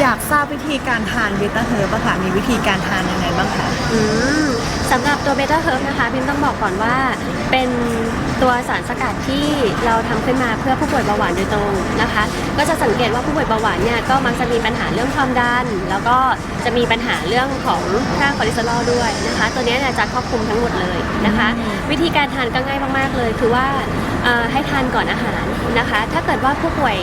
อยากทราบวิธีการทานเบต้าเฮิร์บอะค่ะมีวิธีการทานยังไงบ้างคะ อืมสำหรับตัวเบต้าเฮิร์บนะคะพิมต้องบอกก่อนว่าเป็นตัวสารสกัดที่เราทำขึ้นมาเพื่อผู้ป่วยเบาหวานโดยตรงนะคะ ก็จะสังเกตว่าผู้ป่วยเบาหวานเนี่ยก็มักจะมีปัญหาเรื่องความดัน แล้วก็จะมีปัญหาเรื่องของค่าคอเลสเตอรอลด้วยนะคะ ตัวนี้เนี่ยจะครอบคลุมทั้งหมดเลยนะคะ วิธีการทานก็ง่ายมากๆเลย คือว่าให้ทานก่อนอาหารนะคะ ถ้าเกิดว่าผู้ป่วย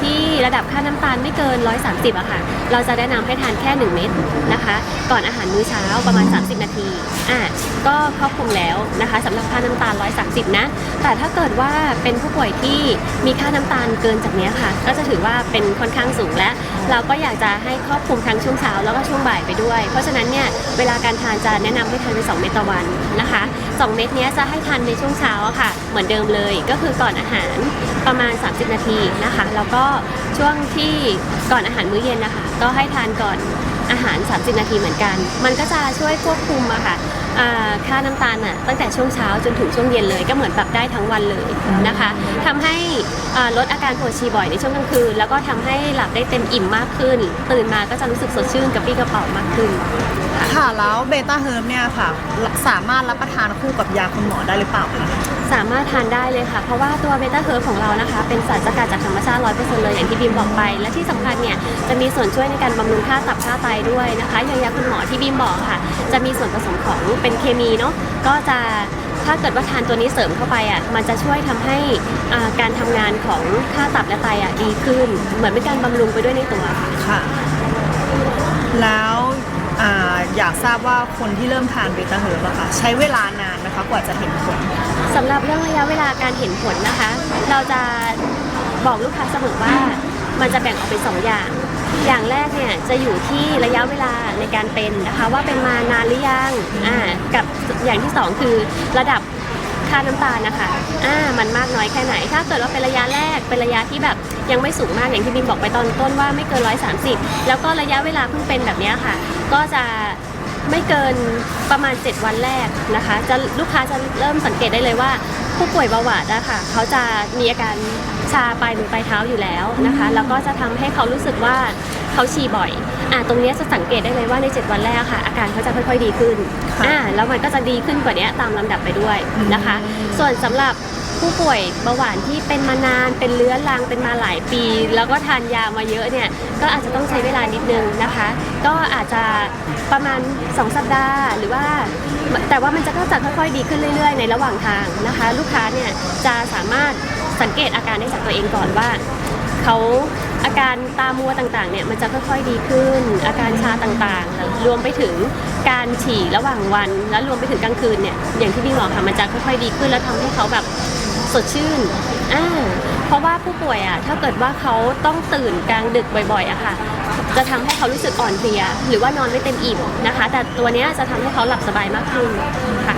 ที่ระดับค่าน้ำตาลไม่เกิน 130อะค่ะ เราจะแนะนำให้ทานแค่ 1 เม็ดนะคะ ก่อนอาหารมื้อเช้าประมาณ 30 นาทีอะก็ครอบคลุมแล้วนะคะสำหรับค่าน้ำตาล 130นะ แต่ถ้าเกิดว่าเป็นผู้ป่วยที่มีค่าน้ำตาลเกินจากนี้ค่ะ ก็จะถือว่าเป็นค่อนข้างสูงและเราก็อยากจะให้ครอบคลุมทั้งช่วงเช้าแล้วก็ช่วงบ่ายไปด้วย เพราะฉะนั้นเนี่ยเวลาการทานจะแนะนำให้ทานเป็น2เม็ดต่อวันนะคะ 2 เม็ดนี้จะให้ทานในช่วงเช้าค่ะ เหมือนเดิมเลยก็คือก่อนอาหารประมาณ 30 นาทีนะคะ แล้วก็ช่วงที่ก่อนอาหารมื้อเย็นนะคะ ก็ให้ทานก่อนอาหาร 30 นาทีเหมือนกัน มันก็จะช่วยควบคุมอะค่ะอ่าค่าน้ำตาลน่ะตั้งแต่ช่วงเช้าจนถึงช่วงเย็นเลยก็เหมือนแบบได้ทั้งวันเลยนะคะทำให้อ่าลดอาการปวดฉี่บ่อยในช่วงกลางคืนแล้วก็ทำให้หลับได้เต็มอิ่มมากขึ้น ตื่นมาก็จะรู้สึกสดชื่นกระปรี้กระเป๋ามากขึ้น ค่ะแล้วเบต้าเฮิร์บเนี่ยค่ะ สามารถรับประทานคู่กับยาคุณหมอได้หรือเปล่าคะสามารถทานได้เลยค่ะ เพราะว่าตัวเบต้าเฮิร์บของเรานะคะ เป็นสารสกัดจากธรรมชาติ100%เลยอย่างที่บีมบอกไป และที่สำคัญเนี่ย จะมีส่วนช่วยในการบำรุงค่าตับค่าไตด้วยนะคะอย่างยาคุณหมอที่บีมบอกค่ะ จะมีส่วนผสมของเป็นเคมีเนาะก็จะถ้าเกิดว่าทานตัวนี้เสริมเข้าไปอะมันจะช่วยทำให้อ่าการทำงานของค่าตับและไตอะดีขึ้น เหมือนเป็นการบำรุงไปด้วยในตัวค่ะ แล้วออยากทราบว่าคนที่เริ่มทานเบต้าเฮิร์บอะค่ะใช้เวลานานนะคะกว่าจะเห็นผลสำหรับเรื่องระยะเวลาการเห็นผลนะคะ เราจะบอกลูกค้าเสมอว่ามันจะแบ่งออกเป็นสองอย่าง อย่างแรกเนี่ยจะอยู่ที่ระยะเวลาในการเป็นนะคะว่าเป็นมานานหรือยังอ่ากับอย่างที่สองคือระดับค่าน้ำตาลนะคะอ่ามันมากน้อยแค่ไหน ถ้าเกิดว่าเป็นระยะแรกเป็นระยะที่แบบยังไม่สูงมากอย่างที่บิมบอกไปตอนต้นว่าไม่เกิน 130 แล้วก็ระยะเวลาเพิ่งเป็นแบบนี้ค่ะ ก็จะไม่เกินประมาณ 7 วันแรกนะคะ จะลูกค้าจะเริ่มสังเกตได้เลยว่า ผู้ป่วยเบาหวานนะคะเขาจะมีอาการชาปลายมือปลายเท้าอยู่แล้วนะคะ แล้วก็จะทำให้เขารู้สึกว่าเขาฉี่บ่อยอะตรงเนี้ยจะสังเกตได้เลยว่าใน 7 วันแรกค่ะ อาการเขาจะค่อยๆดีขึ้นค่ะอ่าแล้วมันก็จะดีขึ้นกว่านี้ตามลำดับไปด้วยนะคะ ส่วนสำหรับผู้ป่วยเบาหวานที่เป็นมานานเป็นเรื้อรังเป็นมาหลายปี แล้วก็ทานยามาเยอะเนี่ยก็อาจจะต้องใช้เวลานิดนึงนะคะ ก็อาจจะประมาณ 2 สัปดาห์ หรือว่า แต่ว่ามันจะก็จะค่อยๆดีขึ้นเรื่อยๆ ในระหว่างทางนะคะ ลูกค้าเนี่ยจะสามารถสังเกตอาการได้จากตัวเองก่อนว่าเขาอาการตามัวต่างๆเนี่ยมันจะค่อยๆดีขึ้น อาการชาต่างๆ รวมไปถึงการฉี่ระหว่างวัน แล้วรวมไปถึงกลางคืนเนี่ยอย่างที่พี่บอกค่ะมันจะค่อยๆดีขึ้นแล้วทำให้เขาแบบสดชื่นอ่า ราะว่าผู้ป่วยอะถ้าเกิดว่าเขาต้องตื่นกลางดึกบ่อยๆอะค่ะ จะทำให้เขารู้สึกอ่อนเพลีย หรือว่านอนไม่เต็มอิ่มนะคะ แต่ตัวนี้จะทำให้เขาหลับสบายมากขึ้นค่ะ